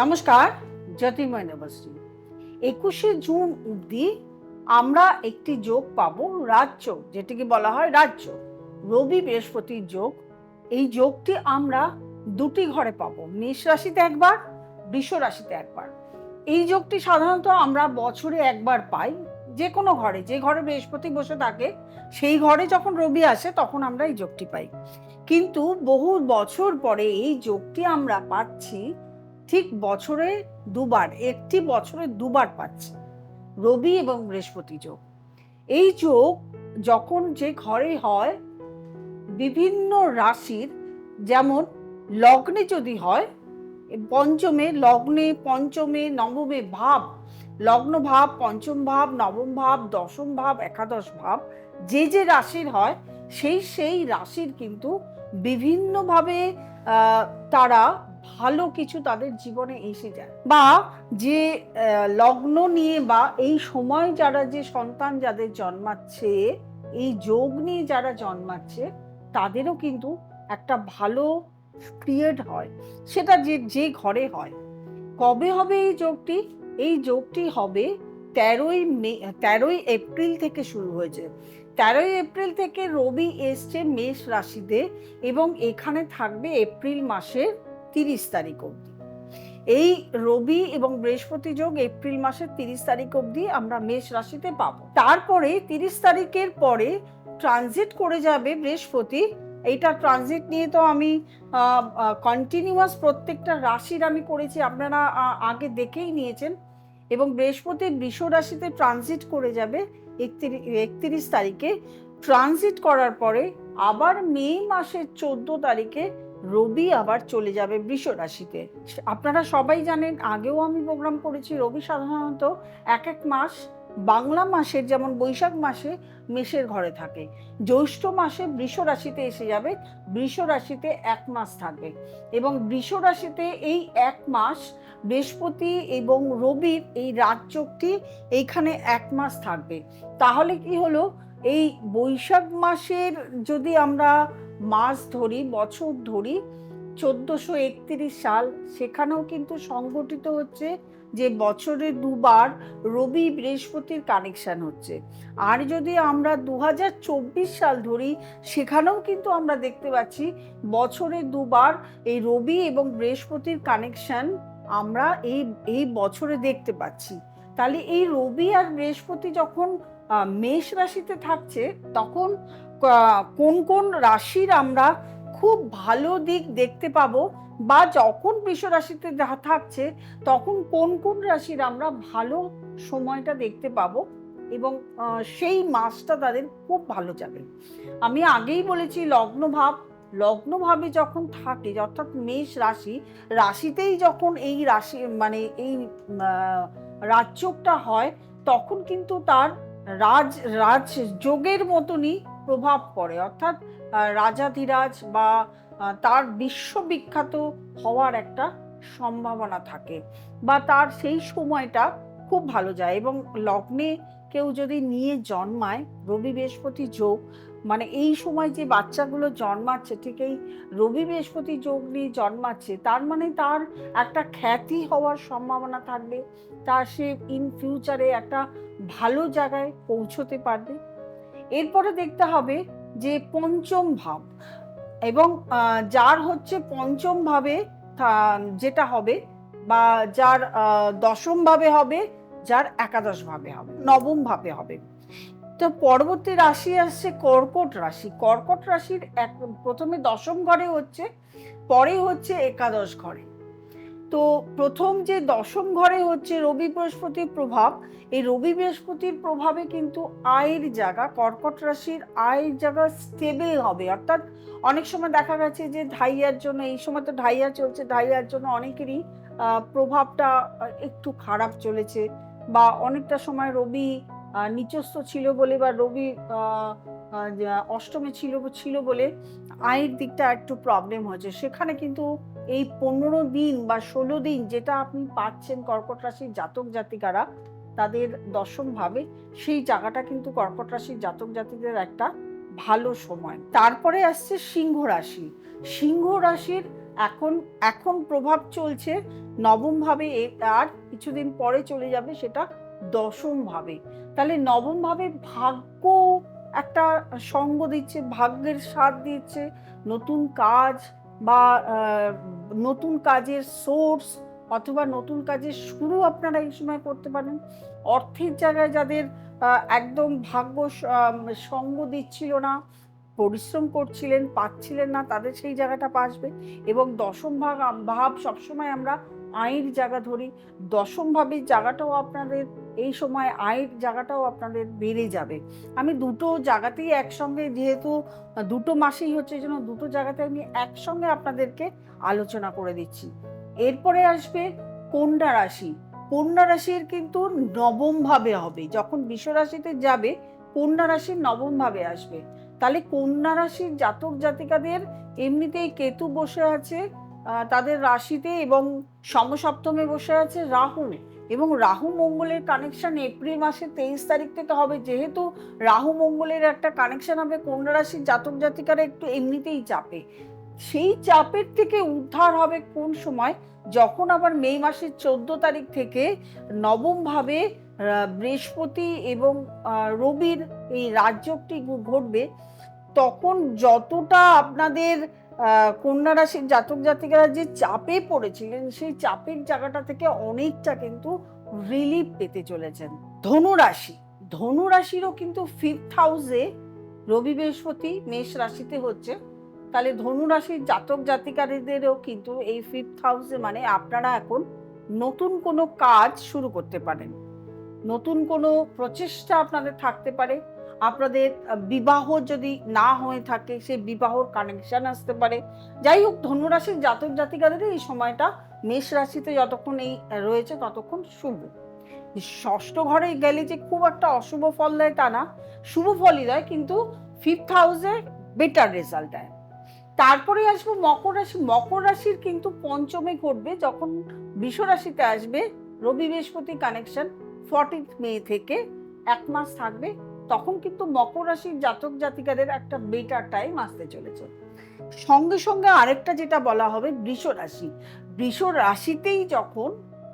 নমস্কার জ্যোতির্ময় ইউনিভার্সিটি একুশে জুন অবধি আমরা একটি যোগ পাবো রাজ্য, যেটিকে বলা হয় রাজ্য। রবি বৃহস্পতির যোগ। এই যোগটি আমরা দুটি ঘরে পাবো, মেষ রাশিতে একবার, বৃষ রাশিতে একবার। এই যোগটি সাধারণত আমরা বছরে একবার পাই, যে কোনো ঘরে, যে ঘরে বৃহস্পতি বসে থাকে, সেই ঘরে যখন রবি আসে, তখন আমরা এই যোগটি পাই। কিন্তু বহু বছর পরে এই যোগটি আমরা পাচ্ছি ঠিক বছরে দুবার, একটি বছরে দুবার পাচ্ছি। রবি এবং বৃহস্পতি যোগ। এই যোগ যখন যে ঘরে হয়, বিভিন্ন রাশির, যেমন লগ্নে যদি হয়, পঞ্চমে লগ্নে, পঞ্চমে নবমে ভাব, লগ্ন ভাব, পঞ্চম ভাব, নবম ভাব, দশম ভাব, একাদশ ভাব, যে যে রাশির হয়, সেই সেই রাশির কিন্তু বিভিন্নভাবে তারা ভালো কিছু তাদের জীবনে এসে যায়। বা যে লগ্ন নিয়ে বা এই সময় যারা যে সন্তান যাদের জন্মাচ্ছে, এই যোগ নিয়ে যারা জন্মাচ্ছে, তাদেরও কিন্তু একটা ভালো ক্রিয়েট হয়। সেটা যে যে ঘরে হয়। কবে হবে এই যোগটি? এই যোগটি হবে তেরোই মে, তেরোই এপ্রিল থেকে শুরু হয়েছে। তেরোই এপ্রিল থেকে রবি এসছে মেষ রাশিতে এবং এখানে থাকবে এপ্রিল মাসের তিরিশ তারিখ অবধি। এই রবি এবং বৃহস্পতি যোগ এপ্রিল মাসের তিরিশ তারিখ অবধি আমরা মেষ রাশিতে পাবো। তারপরে তিরিশ তারিখের পরে ট্রানজিট করে যাবে বৃহস্পতি। এইটা ট্রানজিট নিয়ে তো আমি কন্টিনিউয়াস প্রত্যেকটা রাশির আমি করেছি, আপনারা আগে দেখেই নিয়েছেন। এবং বৃহস্পতি বৃষ রাশিতে ট্রানজিট করে যাবে একত্রিশ একত্রিশ তারিখে। ট্রানজিট করার পরে আবার মে মাসের চোদ্দ তারিখে রবি আবার চলে যাবে বৃষ রাশিতে। আপনারা সবাই জানেন, আগেও আমি প্রোগ্রাম করেছি রবি সাধারণত এক এক মাস, বাংলা মাসের যেমন বৈশাখ মাসে মেষের ঘরে থাকে। জ্যৈষ্ঠ মাসে বৃষ রাশিতে এসে যাবে, বৃষ রাশিতে এক মাস থাকবে। এবং বৃষ রাশিতে এই এক মাস বৃহস্পতি এবং রবির এই রাজযোগটি এইখানে এক মাস থাকবে। তাহলে কি হলো? এই বৈশাখ মাসের যদি আমরা মাস ধরি, বছর ধরি, চোদ্দশো একত্রিশ সাল, সেখানেও কিন্তু সংগঠিত হচ্ছে যে বছরে দুবার রবি বৃহস্পতির কানেকশন হচ্ছে। আর যদি আমরা দু হাজার চব্বিশ সাল ধরি, সেখানেও কিন্তু আমরা দেখতে পাচ্ছি বছরে দুবার এই রবি এবং বৃহস্পতির কানেকশন আমরা এই এই বছরে দেখতে পাচ্ছি। তাহলে এই রবি আর বৃহস্পতি যখন মেষ রাশিতে থাকছে, তখন কোন কোন রাশির আমরা খুব ভালো দিক দেখতে পাবো বা যখন বৃষ রাশিতে থাকছে, তখন কোন কোন রাশির আমরা ভালো সময়টা দেখতে পাবো এবং সেই মাসটা তাদের খুব ভালো যাবে। আমি আগেই বলেছি লগ্ন ভাব, লগ্ন ভাবে যখন থাকে, অর্থাৎ মেষ রাশি, রাশিতেই যখন এই রাশি মানে এই রাজযোগটা হয়, তখন কিন্তু তার রাজ রাজ যোগের মতনই প্রভাব পড়ে। অর্থাৎ রাজাধিরাজ বা তার বিশ্ববিখ্যাত হওয়ার একটা সম্ভাবনা থাকে বা তার সেই সময়টা খুব ভালো যায় এবং লগ্নে কেউ যদি নিয়ে জন্মায়, রবি বৃহস্পতি যোগ মানে এই সময় যে বাচ্চাগুলো জন্মাচ্ছে, ঠিক এই রবি বৃহস্পতি যোগ নিয়ে জন্মাচ্ছে, তার মানে তার একটা খ্যাতি হওয়ার সম্ভাবনা থাকবে তার সে ইন ফিউচারে একটা ভালো জায়গায় পৌঁছতে পারবে। এরপরে দেখতে হবে যে পঞ্চম ভাব এবং যার হচ্ছে পঞ্চম ভাবে যেটা হবে বা যার দশম ভাবে হবে, যার একাদশ ভাবে হবে, নবম ভাবে হবে। তো পরবর্তী রাশি আসছে কর্কট রাশি। কর্কট রাশির এক, প্রথমে দশম ঘরে হচ্ছে, পরে হচ্ছে একাদশ ঘরে। তো প্রথম যে দশম ঘরে হচ্ছে রবি বৃহস্পতির প্রভাব, এই রবি বৃহস্পতির প্রভাবে কিন্তু আয়ের জায়গা, কর্কট রাশির আয়ের জায়গা স্টেবল হবে। অর্থাৎ অনেক সময় দেখা গেছে যে ঢাইয়ার জন্য, এই সময় তো ঢাইয়া চলছে, ঢাইয়ার জন্য অনেকেরই প্রভাবটা একটু খারাপ চলেছে বা অনেকটা সময় রবি নিচস্থ ছিল বলে বা রবি অষ্টমে ছিল ছিল বলে আয়ের দিকটা একটু প্রবলেম হয়েছে। সেখানে কিন্তু এই পনেরো দিন বা ষোলো দিন যেটা আপনি পাচ্ছেন কর্কট রাশির জাতক জাতিকারা, তাদের দশম ভাবে, সেই জায়গাটা কিন্তু কর্কট রাশির জাতক জাতিদের একটা ভালো সময়। তারপরে আসছে সিংহ রাশি। সিংহ রাশির এখন এখন প্রভাব চলছে নবম ভাবে এ- আর কিছুদিন পরে চলে যাবে সেটা দশম ভাবে। তাহলে নবম ভাবে ভাগ্য একটা সঙ্গ দিচ্ছে, ভাগ্যের সাথ দিচ্ছে, নতুন কাজ বা নতুন কাজের সোর্স অথবা নতুন কাজের শুরু আপনারা এই সময় করতে পারেন। অর্থের জায়গায় যাদের একদম ভাগ্য সঙ্গ দিচ্ছিল না, পরিশ্রম করছিলেন, পাচ্ছিলেন না, তাদের সেই জায়গাটা পাসবে এবং দশম ভাগ, ভাব সবসময় আমরা আয়ের জায়গা ধরি, দশমভাবে জায়গাটাও আপনাদের, এই সময় আয়ের জায়গাটাও আপনাদের বেড়ে যাবে। আমি দুটো জায়গাতেই একসঙ্গে, যেহেতু দুটো মাসেই হচ্ছে, এই জন্য দুটো জায়গাতে আমি একসঙ্গে আপনাদেরকে আলোচনা করে দিচ্ছি। এরপরে আসবে কন্যা রাশি। কন্যা রাশির কিন্তু নবম ভাবে হবে। যখন বিশ্বরাশিতে যাবে, কন্যা রাশির নবম ভাবে আসবে। তাহলে কন্যা রাশির জাতক জাতিকাদের এমনিতেই কেতু বসে আছে তাদের রাশিতে এবং সমসপ্তমে বসে আছে রাহু। এবং রাহু মঙ্গলের কানেকশন এপ্রিল মাসের তেইশ তারিখ থেকে হবে। যেহেতু রাহু মঙ্গলের একটা কানেকশন হবে, কন্যা রাশির জাতক জাতিকারা একটু এমনিতেই চাপে। সেই চাপের থেকে উদ্ধার হবে কোন সময়? যখন আবার মে মাসের চোদ্দ তারিখ থেকে নবম ভাবে বৃহস্পতি এবং রবির এই রাজযোগটি ঘটবে, তখন যতটা আপনাদের কন্যা রাশির জাতক জাতিকারা যে চাপে পড়েছিলেন, সেই চাপের জায়গাটা থেকে অনেকটা কিন্তু রিলিফ পেতে চলেছেন। ধনু রাশি, ধনু রাশিরও কিন্তু ফিফথ হাউসে রবি বৃহস্পতি মেষ রাশিতে হচ্ছে। তাহলে ধনু রাশির জাতক জাতিকারীদেরও কিন্তু এই ফিফথ হাউসে মানে আপনারা এখন নতুন কোনো কাজ শুরু করতে পারেন। নতুন কোনো প্রচেষ্টা আপনাদের থাকতে পারে। আপনাদের বিবাহ যদি না হয়ে থাকে সেই বিবাহর কানেকশন আসতে পারে। যাই হোক, ধনুরাশির জাতক জাতিকাদের এই সময়টা মেষ রাশিতে যতক্ষণ এই রয়েছে ততক্ষণ শুভ। ষষ্ঠ ঘরে গেলে যে খুব একটা অশুভ ফল দেয় তা না, শুভ ফলই দেয়, কিন্তু ফিফথ হাউসে বেটার রেজাল্ট দেয়। তারপরে আসব মকর রাশি। মকর রাশির কিন্তু পঞ্চমে ঘটবে যখন বৃষ রাশিতে আসবে রবি বৃহস্পতি কানেকশন ফর্টিন্থ মে থেকে এক মাস থাকবে। তখন কিন্তু মকর রাশির জাতক জাতিকাদের একটা বেটার টাইম আসতে চলেছে। সঙ্গে সঙ্গে আরেকটা যেটা বলা হবে বৃষ রাশি। বৃষ রাশিতেই যখন,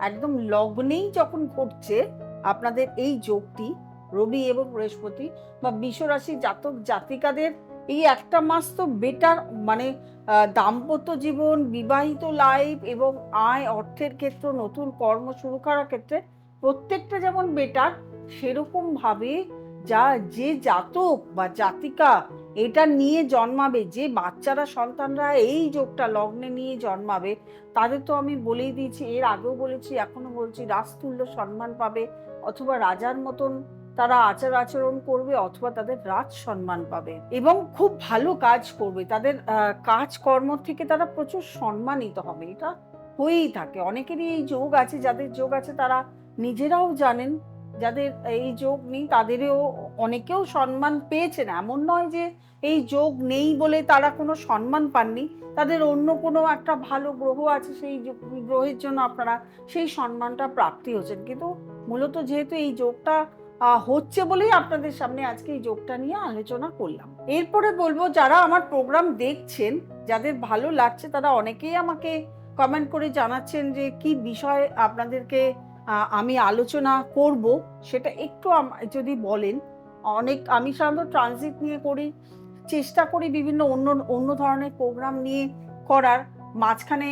একদম লগ্নেই যখন ঘটছে, আপনাদের এই যোগটি রবি এবং বৃহস্পতি বা রাশির জাতক জাতিকাদের এই একটা মাস তো বেটার মানে দাম্পত্য জীবন, বিবাহিত লাইফ এবং আয় অর্থের ক্ষেত্র, নতুন কর্ম শুরু করার ক্ষেত্রে প্রত্যেকটা যেমন বেটার সেরকম ভাবে যা, যে জাতক বা জাতিকা এটা নিয়ে জন্মাবে, যে বাচ্চারা সন্তানরা এই যোগটা লগ্নে নিয়ে জন্মাবে, তাদের তো আমি বলেই দিয়েছি, এর আগেও বলেছি এখনও বলছি, রাজতুল্য সম্মান পাবে, অথবা রাজার মতন তারা আচার আচরণ করবে, অথবা তাদের রাজ সম্মান পাবে। এবং খুব ভালো কাজ করবে, তাদের কাজকর্ম থেকে তারা প্রচুর সম্মানিত হবে, এটা হয়েই থাকে। অনেকেরই এই যোগ আছে, যাদের যোগ আছে তারা নিজেরাও জানেন যাদের এই যোগ নেই, তাদেরও অনেকেও সম্মান পেয়েছেন। এমন নয় যে এই যোগ নেই বলে তারা কোনো সম্মান পাননি। তাদের অন্য কোনো একটা ভালো গ্রহ আছে, সেই গ্রহের জন্য আপনারা সেই সম্মানটা প্রাপ্তি হচ্ছেন। কিন্তু মূলত যেহেতু এই যোগটা হচ্ছে বলেই আপনাদের সামনে আজকে এই যোগটা নিয়ে আলোচনা করলাম। এরপরে বলব, যারা আমার প্রোগ্রাম দেখছেন, যাদের ভালো লাগছে, তারা অনেকেই আমাকে কমেন্ট করে জানাচ্ছেন যে কি বিষয় আপনাদেরকে আমি আলোচনা করব, সেটা একটু যদি বলেন। অনেক, আমি সাধারণত ট্রানজিট নিয়ে করি, চেষ্টা করি বিভিন্ন অন্য অন্য ধরনের প্রোগ্রাম নিয়ে করার। মাঝখানে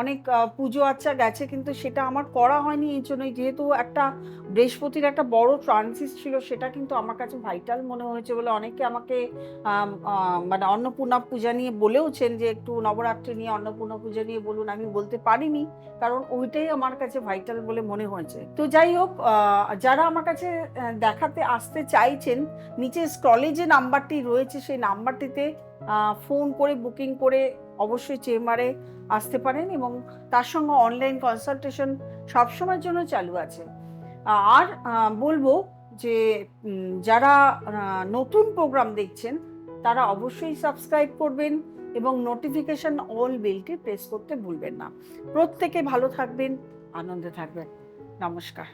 অনেক পুজো আচ্ছা গেছে, কিন্তু সেটা আমার করা হয়নি, এই জন্যই যেহেতু একটা বৃহস্পতির একটা বড় ট্রানজিট ছিল, সেটা কিন্তু আমার কাছে ভাইটাল মনে হয়েছে বলে অনেকে আমাকে মানে অন্নপূর্ণা পূজা নিয়ে বলেওছেন যে, একটু নবরাত্রি নিয়ে অন্নপূর্ণা পূজা নিয়ে বলুন। আমি বলতে পারিনি, কারণ ওইটাই আমার কাছে ভাইটাল বলে মনে হয়েছে। তো যাই হোক যারা আমার কাছে দেখাতে আসতে চাইছেন, নিচে স্ক্রলে যে নাম্বারটি রয়েছে, সেই নাম্বারটিতে ফোন করে বুকিং করে অবশ্যই চেম্বারে আসতে পারেন এবং তার সঙ্গে অনলাইন কনসালটেশন সবসময়ের জন্য চালু আছে। আর বলব যে যারা নতুন প্রোগ্রাম দেখছেন, তারা অবশ্যই সাবস্ক্রাইব করবেন এবং নোটিফিকেশন অল বেলটি প্রেস করতে ভুলবেন না। প্রত্যেকে ভালো থাকবেন, আনন্দে থাকবেন। নমস্কার।